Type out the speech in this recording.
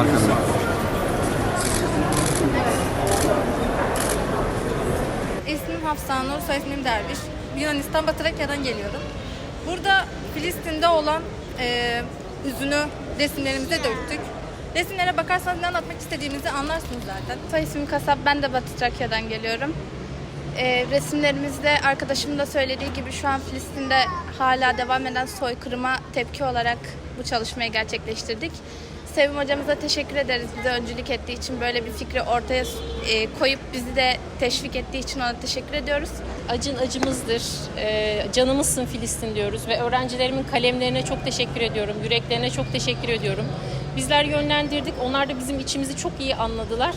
Arkamda. İsmim Hafsa Nur, soy ismim Derviş. Yunanistan Batrakya'dan geliyorum. Burada Filistin'de olan e, üzünü resimlerimize döktük. Resimlere bakarsanız ne anlatmak istediğimizi anlarsınız zaten. Soy ismim Kasap, ben de Batı Trakya'dan geliyorum. Ee, resimlerimizde arkadaşımın da söylediği gibi şu an Filistin'de hala devam eden soykırıma tepki olarak bu çalışmayı gerçekleştirdik. Sevim hocamıza teşekkür ederiz bize öncülük ettiği için böyle bir fikri ortaya e, koyup bizi de teşvik ettiği için ona teşekkür ediyoruz. Acın acımızdır, e, canımızsın Filistin diyoruz ve öğrencilerimin kalemlerine çok teşekkür ediyorum, yüreklerine çok teşekkür ediyorum. Bizler yönlendirdik, onlar da bizim içimizi çok iyi anladılar.